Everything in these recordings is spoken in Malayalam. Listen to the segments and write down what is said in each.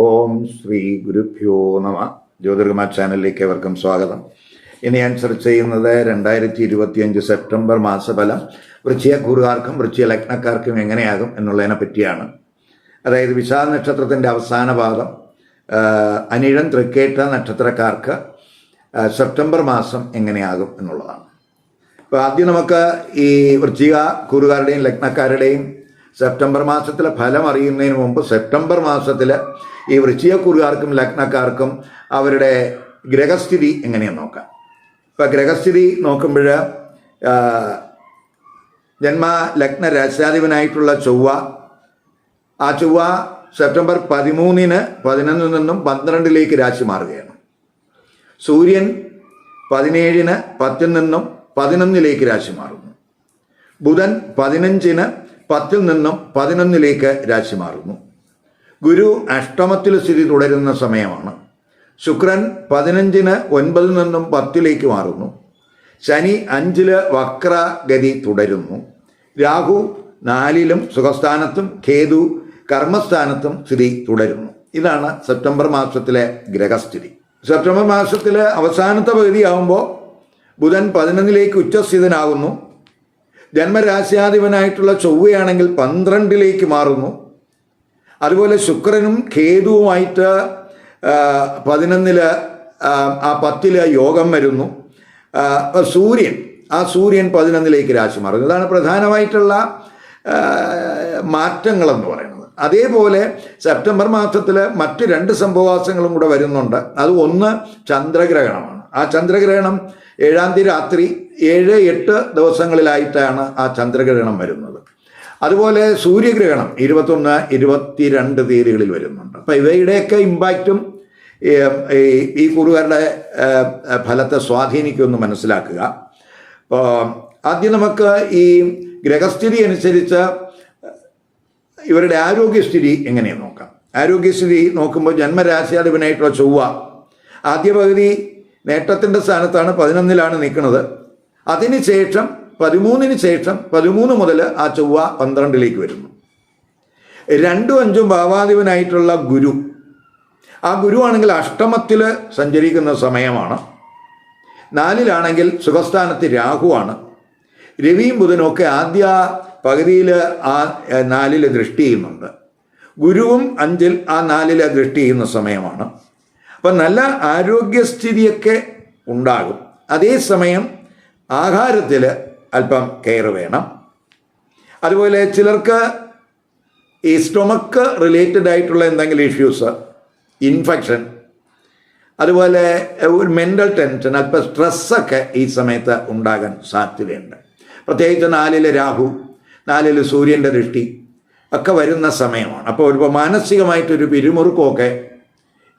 ഓം ശ്രീ ഗുരുഭ്യോ നമ. ജ്യോതിർഗമ ചാനലിലേക്ക് ഏവർക്കും സ്വാഗതം. ഇനി ഞാൻ ചർച്ച ചെയ്യുന്നത് രണ്ടായിരത്തി ഇരുപത്തിയഞ്ച് സെപ്റ്റംബർ മാസഫലം വൃശ്ചികക്കൂറുകാർക്കും വൃശ്ചിക ലഗ്നക്കാർക്കും എങ്ങനെയാകും എന്നുള്ളതിനെ പറ്റിയാണ്. അതായത് വിശാഖ നക്ഷത്രത്തിന്റെ അവസാന ഭാഗം അനിഴം തൃക്കേട്ട നക്ഷത്രക്കാർക്ക് സെപ്റ്റംബർ മാസം എങ്ങനെയാകും എന്നുള്ളതാണ്. അപ്പോൾ ആദ്യം നമുക്ക് ഈ വൃശ്ചിക കൂറുകാരുടെയും ലഗ്നക്കാരുടെയും സെപ്റ്റംബർ മാസത്തിലെ ഫലം അറിയുന്നതിന് മുമ്പ് സെപ്റ്റംബർ മാസത്തിൽ ഈ വൃശ്ചികക്കുറുകാർക്കും ലഗ്നക്കാർക്കും അവരുടെ ഗ്രഹസ്ഥിതി എങ്ങനെയെന്ന് നോക്കാം. ഇപ്പം ഗ്രഹസ്ഥിതി നോക്കുമ്പോൾ ജന്മ ലഗ്ന രാശാധിപനായിട്ടുള്ള ചൊവ്വ ആ ചൊവ്വ സെപ്റ്റംബർ പതിമൂന്നിന് പതിനൊന്നിൽ നിന്നും പന്ത്രണ്ടിലേക്ക് രാശി മാറുകയാണ്. സൂര്യൻ പതിനേഴിന് പത്തിൽ നിന്നും പതിനൊന്നിലേക്ക് രാശി മാറുന്നു. ബുധൻ പതിനഞ്ചിന് പത്തിൽ നിന്നും പതിനൊന്നിലേക്ക് രാശി മാറുന്നു. ഗുരു അഷ്ടമത്തിൽ സ്ഥിതി തുടരുന്ന സമയമാണ്. ശുക്രൻ പതിനഞ്ചിന് ഒൻപതിൽ നിന്നും പത്തിലേക്ക് മാറുന്നു. ശനി അഞ്ചിൽ വക്രഗതി തുടരുന്നു. രാഹു നാലിലും സുഖസ്ഥാനത്തും കേതു കർമ്മസ്ഥാനത്തും സ്ഥിതി തുടരുന്നു. ഇതാണ് സെപ്റ്റംബർ മാസത്തിലെ ഗ്രഹസ്ഥിതി. സെപ്റ്റംബർ മാസത്തിലെ അവസാനത്തെ പകുതിയാവുമ്പോൾ ബുധൻ പതിനൊന്നിലേക്ക് ഉച്ചസ്ഥിതനാകുന്നു. ജന്മരാശ്യാധിപനായിട്ടുള്ള ചൊവ്വയാണെങ്കിൽ പന്ത്രണ്ടിലേക്ക് മാറുന്നു. അതുപോലെ ശുക്രനും കേതുവുമായിട്ട് ആ, പതിനൊന്നിൽ ആ, പത്തിൽ യോഗം വരുന്നു. സൂര്യൻ ആ സൂര്യൻ പതിനൊന്നിലേക്ക് രാശി മാറുന്നു. ഇതാണ് പ്രധാനമായിട്ടുള്ള മാറ്റങ്ങളെന്ന് പറയുന്നത്. അതേപോലെ സെപ്റ്റംബർ മാസത്തിൽ മറ്റ് രണ്ട് സംഭവവാസങ്ങളും കൂടെ വരുന്നുണ്ട്. അത് ഒന്ന് ചന്ദ്രഗ്രഹണമാണ്. ആ ചന്ദ്രഗ്രഹണം ഏഴാം തീയതി രാത്രി ഏഴ് എട്ട് ദിവസങ്ങളിലായിട്ടാണ് ആ ചന്ദ്രഗ്രഹണം വരുന്നത്. അതുപോലെ സൂര്യഗ്രഹണം ഇരുപത്തൊന്ന് ഇരുപത്തിരണ്ട് തീയതികളിൽ വരുന്നുണ്ട്. അപ്പം ഇവയുടെയൊക്കെ ഇമ്പാക്റ്റും ഈ കുറുകാരുടെ ഫലത്തെ സ്വാധീനിക്കുമെന്ന് മനസ്സിലാക്കുക. അപ്പോൾ ആദ്യം നമുക്ക് ഈ ഗ്രഹസ്ഥിതി അനുസരിച്ച് ഇവരുടെ ആരോഗ്യസ്ഥിതി എങ്ങനെയാണ് നോക്കാം? ആരോഗ്യസ്ഥിതി നോക്കുമ്പോൾ ജന്മരാശിയാധിപനായിട്ടുള്ള ചൊവ്വ ആദ്യ പകുതി നേട്ടത്തിന്റെ സ്ഥാനത്താണ് പതിനൊന്നിലാണ് നിൽക്കുന്നത്. അതിന് ശേഷം പതിമൂന്നിന് ശേഷം പതിമൂന്ന് മുതൽ ആ ചൊവ്വ പന്ത്രണ്ടിലേക്ക് വരുന്നു. രണ്ടും അഞ്ചും ഭാവാധിപനായിട്ടുള്ള ഗുരു. ആ ഗുരുവാണെങ്കിൽ അഷ്ടമത്തിൽ സഞ്ചരിക്കുന്ന സമയമാണ്. നാലിലാണെങ്കിൽ സുഖസ്ഥാനത്ത് രാഹുവാണ് രവിയും ബുധനും ഒക്കെ ആദ്യ പകുതിയിൽ ആ നാലിൽ ദൃഷ്ടി ചെയ്യുന്നുണ്ട്. ഗുരുവും അഞ്ചിൽ ആ നാലിൽ ദൃഷ്ടി ചെയ്യുന്ന സമയമാണ്. അപ്പം നല്ല ആരോഗ്യസ്ഥിതിയൊക്കെ ഉണ്ടാകും. അതേസമയം ആഹാരത്തിൽ അല്പം കെയർ വേണം. അതുപോലെ ചിലർക്ക് ഈ സ്റ്റൊമക്ക് റിലേറ്റഡ് ആയിട്ടുള്ള എന്തെങ്കിലും ഇഷ്യൂസ് ഇൻഫെക്ഷൻ അതുപോലെ ഒരു മെന്റൽ ടെൻഷൻ അല്പം സ്ട്രെസ്സൊക്കെ ഈ സമയത്ത് ഉണ്ടാകാൻ സാധ്യതയുണ്ട്. പ്രത്യേകിച്ച് നാലിലെ രാഹു നാലിൽ സൂര്യന്റെ ദൃഷ്ടി ഒക്കെ വരുന്ന സമയമാണ്. അപ്പോൾ ഒരു മാനസികമായിട്ടൊരു പിരിമുറുക്കമൊക്കെ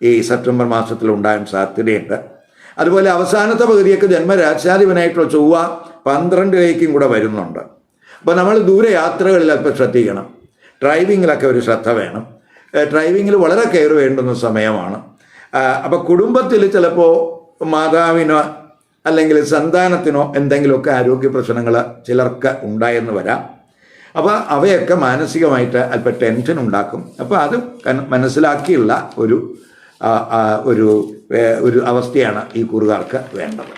ഈ സെപ്റ്റംബർ മാസത്തിൽ ഉണ്ടാകാൻ സാധ്യതയുണ്ട്. അതുപോലെ അവസാനത്തെ പകുതിയൊക്കെ ജന്മരാശാധിപനായിട്ടുള്ള ചൊവ്വ പന്ത്രണ്ടിലേക്കും കൂടെ വരുന്നുണ്ട്. അപ്പോൾ നമ്മൾ ദൂരയാത്രകളിൽ അല്പം ശ്രദ്ധിക്കണം. ഡ്രൈവിങ്ങിലൊക്കെ ഒരു ശ്രദ്ധ വേണം. ഡ്രൈവിങ്ങിൽ വളരെ കെയർ വേണ്ടുന്ന സമയമാണ്. അപ്പോൾ കുടുംബത്തിൽ ചിലപ്പോൾ മാതാവിനോ അല്ലെങ്കിൽ സന്താനത്തിനോ എന്തെങ്കിലുമൊക്കെ ആരോഗ്യ പ്രശ്നങ്ങൾ ചിലർക്ക് ഉണ്ടായെന്ന് വരാം. അപ്പോൾ അവയൊക്കെ മാനസികമായിട്ട് അല്പം ടെൻഷൻ ഉണ്ടാക്കും. അപ്പോൾ അത് മനസ്സിലാക്കിയുള്ള ഒരു ഒരു ഒരു അവസ്ഥയാണ് ഈ കുറുകാർക്ക് വേണ്ടത്.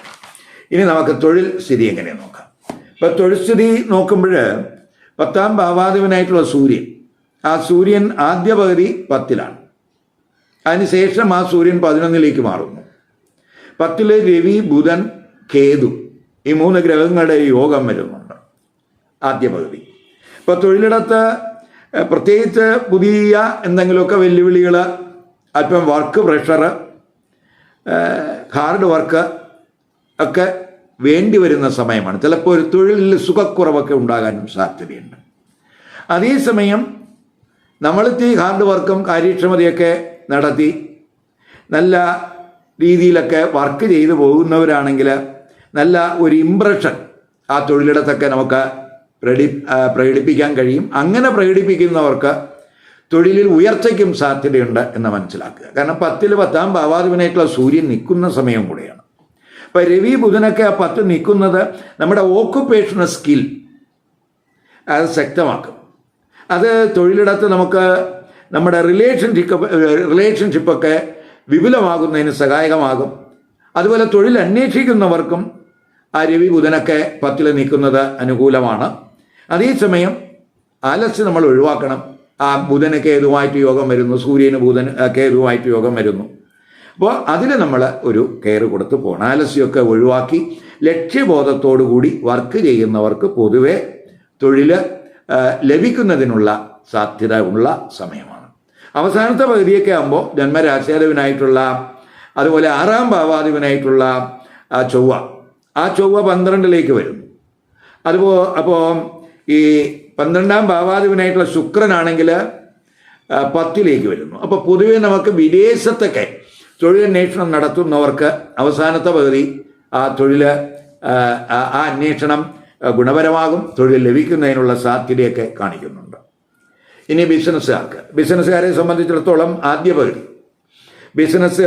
ഇനി നമുക്ക് തൊഴിൽ സ്ഥിതി എങ്ങനെ നോക്കാം? ഇപ്പം തൊഴിൽ സ്ഥിതി നോക്കുമ്പോൾ പത്താം ഭാവാധിപനായിട്ടുള്ള സൂര്യൻ ആ സൂര്യൻ ആദ്യ പകുതി പത്തിലാണ്. അതിനുശേഷം ആ സൂര്യൻ പതിനൊന്നിലേക്ക് മാറുന്നു. പത്തിൽ രവി ബുധൻ കേതു ഈ മൂന്ന് ഗ്രഹങ്ങളുടെ യോഗം വരുന്നുണ്ട്. ആദ്യ പകുതി. ഇപ്പോൾ തൊഴിലിടത്ത് പ്രത്യേകിച്ച് പുതിയ എന്തെങ്കിലുമൊക്കെ വെല്ലുവിളികൾ അല്പം വർക്ക് പ്രഷർ ഹാർഡ് വർക്ക് ഒക്കെ വേണ്ടി വരുന്ന സമയമാണ്. ചിലപ്പോൾ ഒരു തൊഴിലിൽ സുഖക്കുറവൊക്കെ ഉണ്ടാകാനും സാധ്യതയുണ്ട്. അതേസമയം നമ്മൾ ഈ ഹാർഡ് വർക്കും കാര്യക്ഷമതയൊക്കെ നടത്തി നല്ല രീതിയിലൊക്കെ വർക്ക് ചെയ്തു പോകുന്നവരാണെങ്കിൽ നല്ല ഒരു ഇമ്പ്രഷൻ ആ തൊഴിലിടത്തൊക്കെ നമുക്ക് പ്രകടി പ്രകടിപ്പിക്കാൻ കഴിയും. അങ്ങനെ പ്രകടിപ്പിക്കുന്നവർക്ക് തൊഴിലിൽ ഉയർച്ചയ്ക്കും സാധ്യതയുണ്ട് എന്ന് മനസ്സിലാക്കുക. കാരണം പത്തിൽ പത്താം ഭാവാധിപനായിട്ടുള്ള സൂര്യൻ നിൽക്കുന്ന സമയം കൂടെയാണ്. അപ്പം രവി ബുധനൊക്കെ ആ പത്ത് നിൽക്കുന്നത് നമ്മുടെ ഓക്കുപ്പേഷണൽ സ്കിൽ അത് ശക്തമാക്കും. അത് തൊഴിലിടത്ത് നമുക്ക് നമ്മുടെ റിലേഷൻഷിപ്പ് റിലേഷൻഷിപ്പൊക്കെ വിപുലമാകുന്നതിന് സഹായകമാകും. അതുപോലെ തൊഴിൽ അന്വേഷിക്കുന്നവർക്കും ആ രവി ബുധനൊക്കെ പത്തിൽ നിൽക്കുന്നത് അനുകൂലമാണ്. അതേസമയം ആലസ്യം നമ്മൾ ഒഴിവാക്കണം. ആ ബുധന് കേതുവായിട്ട് യോഗം വരുന്നു സൂര്യന് ബുധൻ കേതുവായിട്ട് യോഗം വരുന്നു. അപ്പോൾ അതിൽ നമ്മൾ ഒരു കെയർ കൊടുത്ത് പോകണം. ആലസ്യമൊക്കെ ഒഴിവാക്കി കൂടി വർക്ക് ചെയ്യുന്നവർക്ക് പൊതുവെ തൊഴിൽ ലഭിക്കുന്നതിനുള്ള സാധ്യത ഉള്ള സമയമാണ്. അവസാനത്തെ പകുതിയൊക്കെ ആകുമ്പോൾ ജന്മരാശാധിപനായിട്ടുള്ള അതുപോലെ ആറാം ഭാവാധിപനായിട്ടുള്ള ചൊവ്വ. ആ ചൊവ്വ പന്ത്രണ്ടിലേക്ക് വരുന്നു. അതുപോ അപ്പോൾ ഈ പന്ത്രണ്ടാം ഭാവാധിപനായിട്ടുള്ള ശുക്രനാണെങ്കിൽ പത്തിലേക്ക് വരുന്നു. അപ്പോൾ പൊതുവേ നമുക്ക് വിദേശത്തൊക്കെ തൊഴിലന്വേഷണം നടത്തുന്നവർക്ക് അവസാനത്തെ പകുതി ആ തൊഴിൽ ആ, അന്വേഷണം ഗുണപരമാകും. തൊഴിൽ ലഭിക്കുന്നതിനുള്ള സാധ്യതയൊക്കെ കാണിക്കുന്നുണ്ട്. ഇനി ബിസിനസ്സുകാർക്ക്. ബിസിനസ്സുകാരെ സംബന്ധിച്ചിടത്തോളം ആദ്യ പകുതി. ബിസിനസ്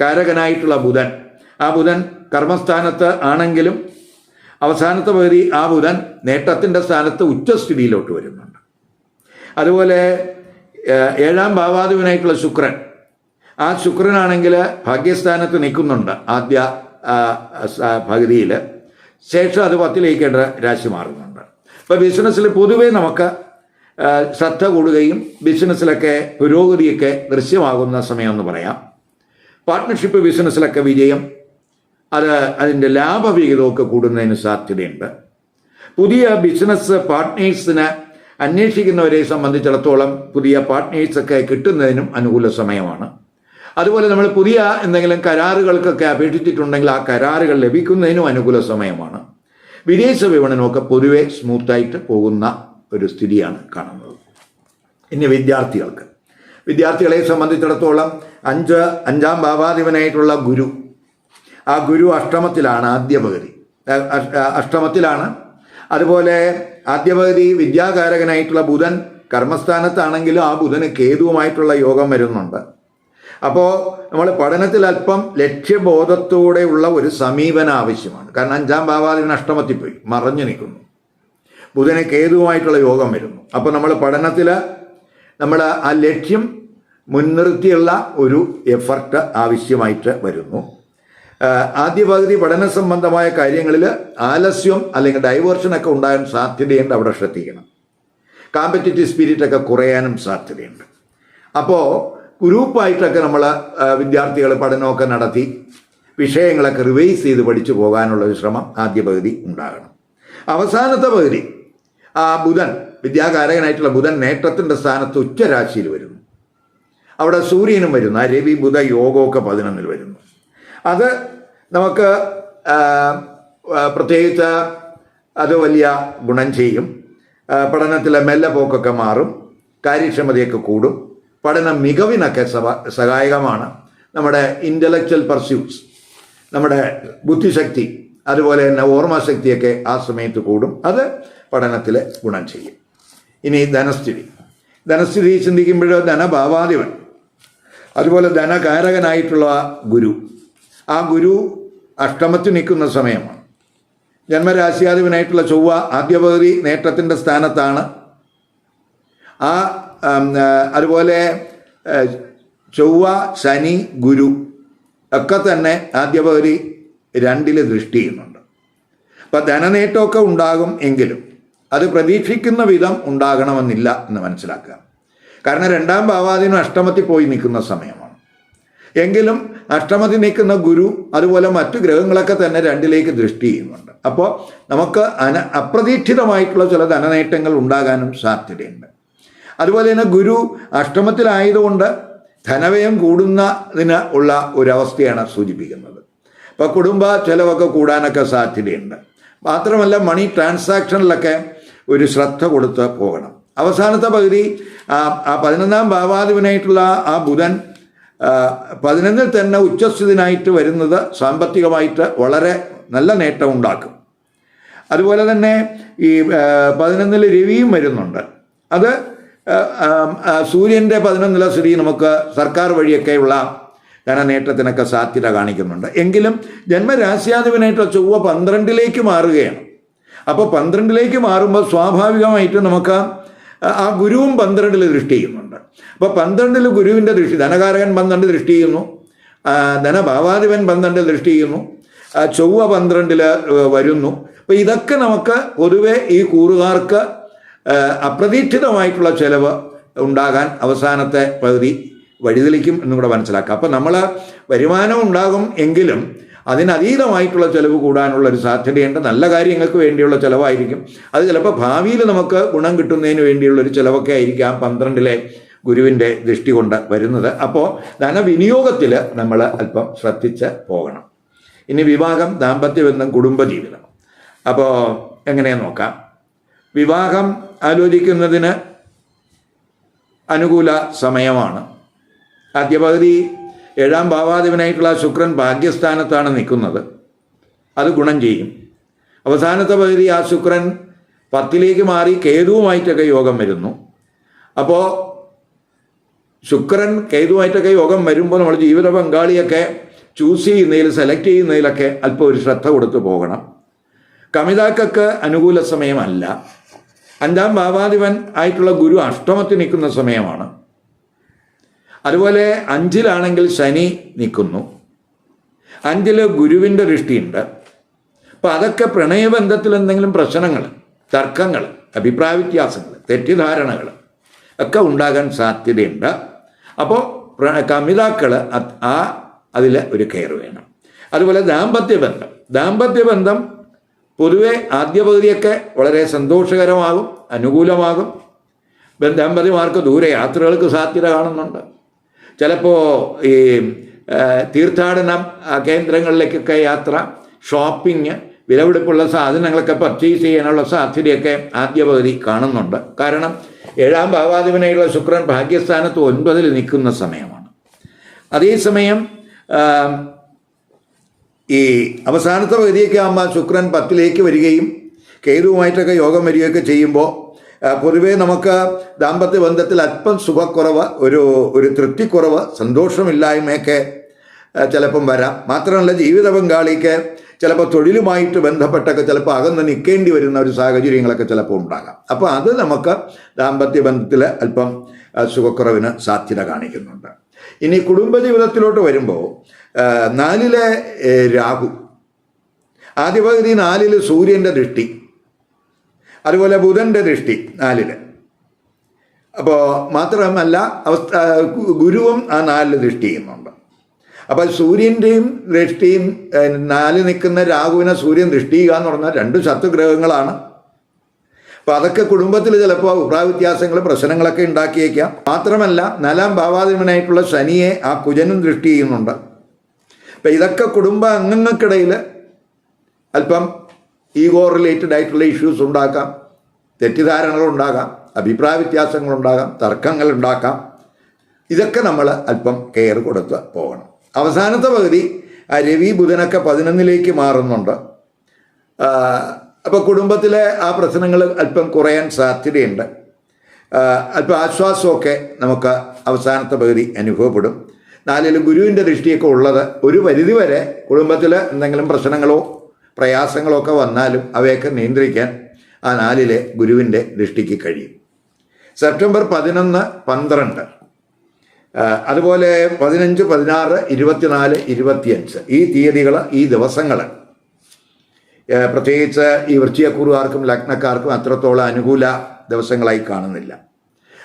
കാരകനായിട്ടുള്ള ബുധൻ. ആ ബുധൻ കർമ്മസ്ഥാനത്ത് ആണെങ്കിലും അവസാനത്തെ പകുതി ആ ബുധൻ നേട്ടത്തിന്റെ സ്ഥാനത്ത് ഉച്ചസ്ഥിതിയിലോട്ട് വരുന്നുണ്ട്. അതുപോലെ ഏഴാം ഭാവാധിപനായിട്ടുള്ള ശുക്രൻ. ആ ശുക്രനാണെങ്കിൽ ഭാഗ്യസ്ഥാനത്ത് നിൽക്കുന്നുണ്ട് ആദ്യ പകുതിയിൽ ശേഷം അത് പത്തിലേക്കേണ്ട രാശി മാറുന്നുണ്ട്. അപ്പോൾ ബിസിനസ്സിൽ പൊതുവേ നമുക്ക് ശ്രദ്ധ കൂടുകയും ബിസിനസ്സിലൊക്കെ പുരോഗതിയൊക്കെ ദൃശ്യമാകുന്ന സമയമെന്ന് പറയാം. പാർട്ട്ണർഷിപ്പ് ബിസിനസ്സിലൊക്കെ വിജയം അത് അതിന്റെ ലാഭവിഹിതമൊക്കെ കൂടുന്നതിന് സാധ്യതയുണ്ട്. പുതിയ ബിസിനസ് പാർട്ട്നേഴ്സിന് അന്വേഷിക്കുന്നവരെ സംബന്ധിച്ചിടത്തോളം പുതിയ പാർട്ട്നേഴ്സൊക്കെ കിട്ടുന്നതിനും അനുകൂല സമയമാണ്. അതുപോലെ നമ്മൾ പുതിയ എന്തെങ്കിലും കരാറുകൾക്കൊക്കെ അപേക്ഷിച്ചിട്ടുണ്ടെങ്കിൽ ആ കരാറുകൾ ലഭിക്കുന്നതിനും അനുകൂല സമയമാണ്. വിദേശ വിപണനമൊക്കെ പൊതുവെ സ്മൂത്തായിട്ട് പോകുന്ന ഒരു സ്ഥിതിയാണ് കാണുന്നത്. ഇനി വിദ്യാർത്ഥികൾക്ക്. വിദ്യാർത്ഥികളെ സംബന്ധിച്ചിടത്തോളം അഞ്ച് അഞ്ചാം ഭാവാധിപനായിട്ടുള്ള ഗുരു ആ ഗുരു അഷ്ടമത്തിലാണ് ആദ്യ പകുതി. അഹ് അഹ് അഷ്ടമത്തിലാണ്. അതുപോലെ ആദ്യപകുതി വിദ്യാകാരകനായിട്ടുള്ള ബുധൻ കർമ്മസ്ഥാനത്താണെങ്കിലും ആ ബുധന് കേതുവുമായിട്ടുള്ള യോഗം വരുന്നുണ്ട്. അപ്പോൾ നമ്മൾ പഠനത്തിൽ അല്പം ലക്ഷ്യബോധത്തോടെയുള്ള ഒരു സമീപനം ആവശ്യമാണ്. കാരണം അഞ്ചാം ഭാവാദിന് അഷ്ടമത്തിൽ പോയി മറഞ്ഞു നിൽക്കുന്നു. ബുധന് കേതുവുമായിട്ടുള്ള യോഗം വരുന്നു. അപ്പോൾ നമ്മൾ പഠനത്തിൽ നമ്മൾ ആ ലക്ഷ്യം മുൻനിർത്തിയുള്ള ഒരു എഫർട്ട് ആവശ്യമായിട്ട് വരുന്നു. ആദ്യ പകുതി പഠന സംബന്ധമായ കാര്യങ്ങളിൽ ആലസ്യം അല്ലെങ്കിൽ ഡൈവേർഷനൊക്കെ ഉണ്ടാകാൻ സാധ്യതയുണ്ട് അവിടെ ശ്രദ്ധിക്കണം. കോമ്പറ്റേറ്റീവ് സ്പിരിറ്റൊക്കെ കുറയാനും സാധ്യതയുണ്ട്. അപ്പോൾ ഗ്രൂപ്പായിട്ടൊക്കെ നമ്മൾ വിദ്യാർത്ഥികൾ പഠനമൊക്കെ നടത്തി വിഷയങ്ങളൊക്കെ റിവൈസ് ചെയ്ത് പഠിച്ചു പോകാനുള്ള ഒരു ശ്രമം ആദ്യ പകുതി ഉണ്ടാകണം. അവസാനത്തെ പകുതി ആ ബുധൻ വിദ്യാകാരകനായിട്ടുള്ള ബുധൻ നേട്ടത്തിന്റെ സ്ഥാനത്ത് ഉച്ചരാശിയിൽ വരുന്നു. അവിടെ സൂര്യനും വരുന്നു ആ രവി ബുധ യോഗമൊക്കെ പതിനൊന്നിൽ വരുന്നു. അത് നമുക്ക് പ്രത്യേകിച്ച് അത് വലിയ ഗുണം ചെയ്യും. പഠനത്തിലെ പഠനത്തിലെ മെല്ലപോക്കൊക്കെ മാറും. കാര്യക്ഷമതയൊക്കെ കൂടും. പഠന മികവിനൊക്കെ സഹായകമാണ്. നമ്മുടെ ഇന്റലക്ച്വൽ പർസ്യൂട്ട്സ് നമ്മുടെ ബുദ്ധിശക്തി അതുപോലെ തന്നെ ഓർമ്മശക്തിയൊക്കെ ആ സമയത്ത് കൂടും. അത് പഠനത്തിൽ ഗുണം ചെയ്യും. ഇനി ധനസ്ഥിതി. ധനസ്ഥിതി ചിന്തിക്കുമ്പോഴോ ധനഭാവാധിപൻ അതുപോലെ ധനകാരകനായിട്ടുള്ള ഗുരു ആ ഗുരു അഷ്ടമത്തിൽ നിൽക്കുന്ന സമയമാണ്. ജന്മരാശിയാധിപനായിട്ടുള്ള ചൊവ്വ ആദ്യ പകുതി നേട്ടത്തിന്റെ സ്ഥാനത്താണ്. ആ അതുപോലെ ചൊവ്വ ശനി ഗുരു ഒക്കെ തന്നെ ആദ്യ പകുതി രണ്ടിൽ ദൃഷ്ടി ചെയ്യുന്നുണ്ട്. അപ്പം ധനനേട്ടമൊക്കെ ഉണ്ടാകും എങ്കിലും അത് പ്രതീക്ഷിക്കുന്ന വിധം ഉണ്ടാകണമെന്നില്ല എന്ന് മനസ്സിലാക്കുക. കാരണം രണ്ടാം ഭാവാധീനം അഷ്ടമത്തിൽ പോയി നിൽക്കുന്ന സമയമാണ്. എങ്കിലും അഷ്ടമത്തിൽ നിൽക്കുന്ന ഗുരു അതുപോലെ മറ്റു ഗ്രഹങ്ങളൊക്കെ തന്നെ രണ്ടിലേക്ക് ദൃഷ്ടി ചെയ്യുന്നുണ്ട്. അപ്പോൾ നമുക്ക് അന അപ്രതീക്ഷിതമായിട്ടുള്ള ചില ധനനേട്ടങ്ങൾ ഉണ്ടാകാനും സാധ്യതയുണ്ട്. അതുപോലെ തന്നെ ഗുരു അഷ്ടമത്തിലായതുകൊണ്ട് ധനവ്യയം കൂടുന്നതിന് ഉള്ള ഒരവസ്ഥയാണ് സൂചിപ്പിക്കുന്നത്. ഇപ്പോൾ കുടുംബ ചെലവൊക്കെ കൂടാനൊക്കെ സാധ്യതയുണ്ട്. മാത്രമല്ല മണി ട്രാൻസാക്ഷനിലൊക്കെ ഒരു ശ്രദ്ധ കൊടുത്ത് പോകണം. അവസാനത്തെ പകുതി ആ പതിനൊന്നാം ഭാവാധിപനായിട്ടുള്ള ആ ബുധൻ പതിനൊന്നിൽ തന്നെ ഉച്ചസ്ഥിതനായിട്ട് വരുന്നത് സാമ്പത്തികമായിട്ട് വളരെ നല്ല നേട്ടം ഉണ്ടാക്കും. അതുപോലെ തന്നെ ഈ പതിനൊന്നിൽ രവിയും വരുന്നുണ്ട്. അത് സൂര്യന്റെ പതിനൊന്നിലെ സ്ഥിതി നമുക്ക് സർക്കാർ വഴിയൊക്കെയുള്ള ധനനേട്ടത്തിനൊക്കെ സാധ്യത കാണിക്കുന്നുണ്ട്. എങ്കിലും ജന്മരാശ്യാധിപനായിട്ട് ചൊവ്വ പന്ത്രണ്ടിലേക്ക് മാറുകയാണ്. അപ്പോൾ പന്ത്രണ്ടിലേക്ക് മാറുമ്പോൾ സ്വാഭാവികമായിട്ട് നമുക്ക് ആ ഗുരുവും പന്ത്രണ്ടിൽ ദൃഷ്ടി ചെയ്യുന്നുണ്ട്. അപ്പോൾ പന്ത്രണ്ടിൽ ഗുരുവിന്റെ ദൃഷ്ടി ധനകാരകൻ പന്ത്രണ്ട് ദൃഷ്ടി ചെയ്യുന്നു. ധനഭാവാധിപൻ പന്ത്രണ്ടിൽ ദൃഷ്ടി ചെയ്യുന്നു. ചൊവ്വ പന്ത്രണ്ടിൽ വരുന്നു. അപ്പോൾ ഇതൊക്കെ നമുക്ക് പൊതുവെ ഈ കൂറുകാർക്ക് അപ്രതീക്ഷിതമായിട്ടുള്ള ചിലവ് ഉണ്ടാകാൻ അവസാനത്തെ പകുതി വഴിതെളിക്കും എന്നും കൂടെ മനസ്സിലാക്കാം. അപ്പം നമ്മൾ വരുമാനം ഉണ്ടാകും എങ്കിലും അതിനതീതമായിട്ടുള്ള ചിലവ് കൂടാനുള്ള ഒരു സാധ്യതയുണ്ട്. നല്ല കാര്യങ്ങൾക്ക് വേണ്ടിയുള്ള ചിലവായിരിക്കും. അത് ചിലപ്പോൾ ഭാവിയിൽ നമുക്ക് ഗുണം കിട്ടുന്നതിന് വേണ്ടിയുള്ള ഒരു ചിലവൊക്കെ ആയിരിക്കാം പന്ത്രണ്ടിലെ ഗുരുവിന്റെ ദൃഷ്ടി കൊണ്ട് വരുന്നത്. അപ്പോൾ ധനവിനിയോഗത്തിൽ നമ്മൾ അല്പം ശ്രദ്ധിച്ച് പോകണം. ഇനി വിവാഹം ദാമ്പത്യബന്ധം കുടുംബജീവിതം. അപ്പോൾ എങ്ങനെയാ നോക്കാം? വിവാഹം ആലോചിക്കുന്നതിന് അനുകൂല സമയമാണ്. ആദ്യ പകുതി ഏഴാം ഭാവാധിപനായിട്ടുള്ള ശുക്രൻ ഭാഗ്യസ്ഥാനത്താണ് നിൽക്കുന്നത്. അത് ഗുണം ചെയ്യും. അവസാനത്തെ പകുതി ആ ശുക്രൻ പത്തിലേക്ക് മാറി കേതുവുമായിട്ടൊക്കെ യോഗം വരുന്നു. അപ്പോൾ ശുക്രൻ കേതുവായിട്ടൊക്കെ യോഗം വരുമ്പോൾ നമ്മൾ ജീവിത പങ്കാളിയൊക്കെ ചൂസ് ചെയ്യുന്നതിൽ സെലക്ട് ചെയ്യുന്നതിലൊക്കെ അല്പം ഒരു ശ്രദ്ധ കൊടുത്തു പോകണം. കമിതാക്കൾക്ക് അനുകൂല സമയമല്ല. അഞ്ചാം ഭാവാധിപൻ ആയിട്ടുള്ള ഗുരു അഷ്ടമത്തിൽ നിൽക്കുന്ന സമയമാണ്. അതുപോലെ അഞ്ചിലാണെങ്കിൽ ശനി നിൽക്കുന്നു. അഞ്ചിൽ ഗുരുവിന്റെ ദൃഷ്ടിയുണ്ട്. അപ്പം അതൊക്കെ പ്രണയബന്ധത്തിൽ എന്തെങ്കിലും പ്രശ്നങ്ങൾ തർക്കങ്ങൾ അഭിപ്രായ വ്യത്യാസങ്ങൾ തെറ്റിദ്ധാരണകൾ ഒക്കെ ഉണ്ടാകാൻ സാധ്യതയുണ്ട്. അപ്പോൾ കമിതാക്കൾ ആ അതിൽ ഒരു കെയർ വേണം. അതുപോലെ ദാമ്പത്യ ബന്ധം ദാമ്പത്യ ബന്ധം പൊതുവെ ആദ്യ പകുതിയൊക്കെ വളരെ സന്തോഷകരമാകും അനുകൂലമാകും. ദാമ്പതിമാർക്ക് ദൂരെ യാത്രകൾക്ക് സാധ്യത കാണുന്നുണ്ട്. ചിലപ്പോൾ ഈ തീർത്ഥാടനം കേന്ദ്രങ്ങളിലേക്കൊക്കെ യാത്ര ഷോപ്പിംഗ് വിലപിടിപ്പുള്ള സാധനങ്ങളൊക്കെ പർച്ചേസ് ചെയ്യാനുള്ള സാധ്യതയൊക്കെ ആദ്യ പകുതി കാണുന്നുണ്ട്. കാരണം ഏഴാം ഭാവാധിപനയുള്ള ശുക്രൻ ഭാഗ്യസ്ഥാനത്ത് ഒൻപതിൽ നിൽക്കുന്ന സമയമാണ്. അതേസമയം ഈ അവസാനത്തെ പകുതിയൊക്കെ ആകുമ്പോൾ ശുക്രൻ പത്തിലേക്ക് വരികയും കേതുവുമായിട്ടൊക്കെ യോഗം വരികയൊക്കെ ചെയ്യുമ്പോൾ പൊതുവേ നമുക്ക് ദാമ്പത്യ ബന്ധത്തിൽ അല്പം സുഖക്കുറവ് ഒരു ഒരു തൃപ്തിക്കുറവ് സന്തോഷമില്ലായ്മയൊക്കെ ചിലപ്പം വരാം. മാത്രമല്ല ജീവിത പങ്കാളിക്ക് ചിലപ്പോൾ തൊഴിലുമായിട്ട് ബന്ധപ്പെട്ടൊക്കെ ചിലപ്പോൾ അകന്ന് നിൽക്കേണ്ടി വരുന്ന ഒരു സാഹചര്യങ്ങളൊക്കെ ചിലപ്പോൾ ഉണ്ടാകാം. അപ്പോൾ അത് നമുക്ക് ദാമ്പത്യ ബന്ധത്തിൽ അല്പം സുഖക്കുറവിന് സാധ്യത കാണിക്കുന്നുണ്ട്. ഇനി കുടുംബജീവിതത്തിലോട്ട് വരുമ്പോൾ നാലിലെ രാഹു. ആദ്യ പകുതി നാലിൽ സൂര്യന്റെ ദൃഷ്ടി. അതുപോലെ ബുധന്റെ ദൃഷ്ടി നാലിൽ. അപ്പോൾ മാത്രമല്ല അവസ്ഥ ഗുരുവും ആ നാലിൽ ദൃഷ്ടി ചെയ്യുന്നുണ്ട് അപ്പോൾ സൂര്യന്റെയും ദൃഷ്ടിയും നാല് നിൽക്കുന്ന രാഹുവിനെ സൂര്യൻ ദൃഷ്ടി ചെയ്യുക എന്ന് പറഞ്ഞാൽ രണ്ട് ശത്രുഗ്രഹങ്ങളാണ്. അപ്പോൾ അതൊക്കെ കുടുംബത്തിൽ ചിലപ്പോൾ അഭിപ്രായ വ്യത്യാസങ്ങൾ പ്രശ്നങ്ങളൊക്കെ ഉണ്ടാക്കിയേക്കാം. മാത്രമല്ല നാലാം ഭാവാധിപനായിട്ടുള്ള ശനിയെ ആ കുജനും ദൃഷ്ടി ചെയ്യുന്നുണ്ട്. അപ്പം ഇതൊക്കെ കുടുംബ അംഗങ്ങൾക്കിടയിൽ അല്പം ഈഗോ റിലേറ്റഡ് ആയിട്ടുള്ള ഇഷ്യൂസ് ഉണ്ടാക്കാം തെറ്റിദ്ധാരണകൾ ഉണ്ടാകാം അഭിപ്രായ വ്യത്യാസങ്ങൾ ഉണ്ടാകാം തർക്കങ്ങൾ ഉണ്ടാക്കാം ഇതൊക്കെ നമ്മൾ അല്പം കെയർ കൊടുത്ത് പോകണം. അവസാനത്തെ പകുതി രവി ബുധനൊക്കെ പതിനൊന്നിലേക്ക് മാറുന്നുണ്ട്. അപ്പോൾ കുടുംബത്തിലെ ആ പ്രശ്നങ്ങൾ അല്പം കുറയാൻ സാധ്യതയുണ്ട്. അല്പം ആശ്വാസമൊക്കെ നമുക്ക് അവസാനത്തെ പകുതി അനുഭവപ്പെടും. നാലിൽ ഗുരുവിന്റെ ദൃഷ്ടിയൊക്കെ ഉള്ളത് ഒരു പരിധിവരെ കുടുംബത്തിൽ എന്തെങ്കിലും പ്രശ്നങ്ങളോ പ്രയാസങ്ങളോ ഒക്കെ വന്നാലും അവയൊക്കെ നിയന്ത്രിക്കാൻ ആ നാലിലെ ഗുരുവിന്റെ ദൃഷ്ടിക്ക് കഴിയും. സെപ്റ്റംബർ പതിനൊന്ന് പന്ത്രണ്ട് അതുപോലെ പതിനഞ്ച് പതിനാറ് ഇരുപത്തിനാല് ഇരുപത്തിയഞ്ച് ഈ തീയതികൾ ഈ ദിവസങ്ങൾ പ്രത്യേകിച്ച് ഈ വൃശ്ചികക്കുറുകാർക്കും ലഗ്നക്കാർക്കും അത്രത്തോളം അനുകൂല ദിവസങ്ങളായി കാണുന്നില്ല.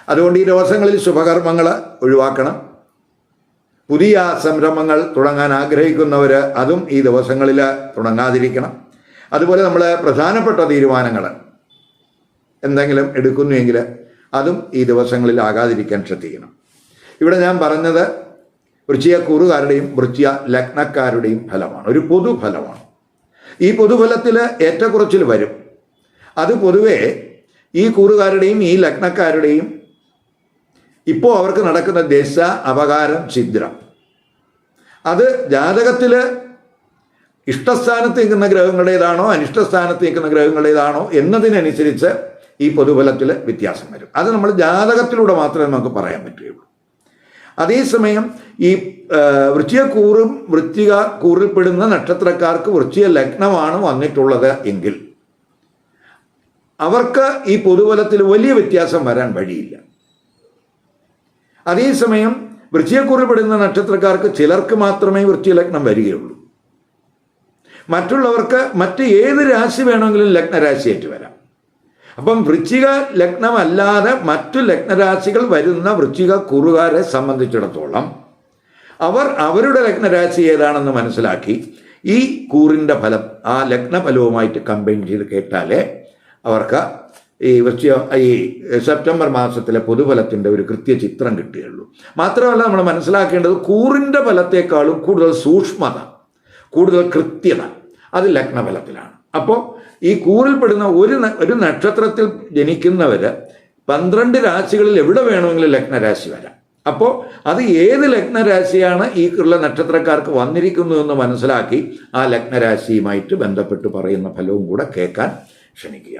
അതുകൊണ്ട് ഈ ദിവസങ്ങളിൽ ശുഭകർമ്മങ്ങൾ ഒഴിവാക്കണം. പുതിയ സംരംഭങ്ങൾ തുടങ്ങാൻ ആഗ്രഹിക്കുന്നവർ അതും ഈ ദിവസങ്ങളിൽ തുടങ്ങാതിരിക്കണം. അതുപോലെ നമ്മൾ പ്രധാനപ്പെട്ട തീരുമാനങ്ങൾ എന്തെങ്കിലും എടുക്കുന്നുവെങ്കിൽ അതും ഈ ദിവസങ്ങളിൽ ആകാതിരിക്കാൻ ശ്രദ്ധിക്കണം. ഇവിടെ ഞാൻ പറഞ്ഞത് വൃശ്ചിക കൂറുകാരുടെയും വൃശ്ചിക ലഗ്നക്കാരുടെയും ഫലമാണ്. ഒരു പൊതുഫലമാണ്. ഈ പൊതുഫലത്തിൽ ഏറ്റക്കുറച്ചിൽ വരും. അത് പൊതുവേ ഈ കൂറുകാരുടെയും ഈ ലഗ്നക്കാരുടെയും ഇപ്പോൾ അവർക്ക് നടക്കുന്ന ദശ അപകാരം ഛിദ്രം. അത് ജാതകത്തിൽ ഇഷ്ടസ്ഥാനത്ത് നിൽക്കുന്ന ഗ്രഹങ്ങളുടേതാണോ അനിഷ്ടസ്ഥാനത്ത് നിൽക്കുന്ന ഗ്രഹങ്ങളുടേതാണോ എന്നതിനനുസരിച്ച് ഈ പൊതുഫലത്തിൽ വ്യത്യാസം വരും. അത് നമ്മൾ ജാതകത്തിലൂടെ മാത്രമേ നമുക്ക് പറയാൻ പറ്റുകയുള്ളൂ. അതേസമയം ഈ വൃശ്ചിക വൃത്തിക കൂറിൽപ്പെടുന്ന നക്ഷത്രക്കാർക്ക് വൃശ്ചിക ലഗ്നമാണ് വന്നിട്ടുള്ളത് എങ്കിൽ അവർക്ക് ഈ പൊതുബലത്തിൽ വലിയ വ്യത്യാസം വരാൻ വഴിയില്ല. അതേസമയം വൃശ്ചികക്കുറിപ്പെടുന്ന നക്ഷത്രക്കാർക്ക് ചിലർക്ക് മാത്രമേ വൃശ്ചികലഗ്നം വരികയുള്ളൂ. മറ്റുള്ളവർക്ക് മറ്റ് ഏത് രാശി വേണമെങ്കിലും ലഗ്നരാശിയായിട്ട് വരാം. അപ്പം വൃശ്ചിക ലഗ്നമല്ലാതെ മറ്റു ലഗ്നരാശികൾ വരുന്ന വൃശ്ചിക കുറുകാരെ സംബന്ധിച്ചിടത്തോളം അവർ അവരുടെ ലഗ്നരാശി ഏതാണെന്ന് മനസ്സിലാക്കി ഈ കൂറിന്റെ ഫലം ആ ലഗ്നഫലവുമായിട്ട് കമ്പൈൻ ചെയ്ത് കേട്ടാലേ അവർക്ക് ഈ വൃശ്ചിക ഈ സെപ്റ്റംബർ മാസത്തിലെ പൊതുഫലത്തിന്റെ ഒരു കൃത്യ ചിത്രം കിട്ടുകയുള്ളൂ മാത്രമല്ല നമ്മൾ മനസ്സിലാക്കേണ്ടത് കൂറിന്റെ ഫലത്തെക്കാളും കൂടുതൽ സൂക്ഷ്മത കൂടുതൽ കൃത്യത അത് ലഗ്നഫലത്തിലാണ്. അപ്പോൾ ഈ കൂറിൽപ്പെടുന്ന ഒരു ഒരു നക്ഷത്രത്തിൽ ജനിക്കുന്നവർ പന്ത്രണ്ട് രാശികളിൽ എവിടെ വേണമെങ്കിലും ലഗ്നരാശി വരാം. അപ്പോൾ അത് ഏത് ലഗ്നരാശിയാണ് ഈ ഉള്ള നക്ഷത്രക്കാർക്ക് വന്നിരിക്കുന്നു എന്ന് മനസ്സിലാക്കി ആ ലഗ്നരാശിയുമായിട്ട് ബന്ധപ്പെട്ട് പറയുന്ന ഫലവും കൂടെ കേൾക്കാൻ ക്ഷണിക്കുക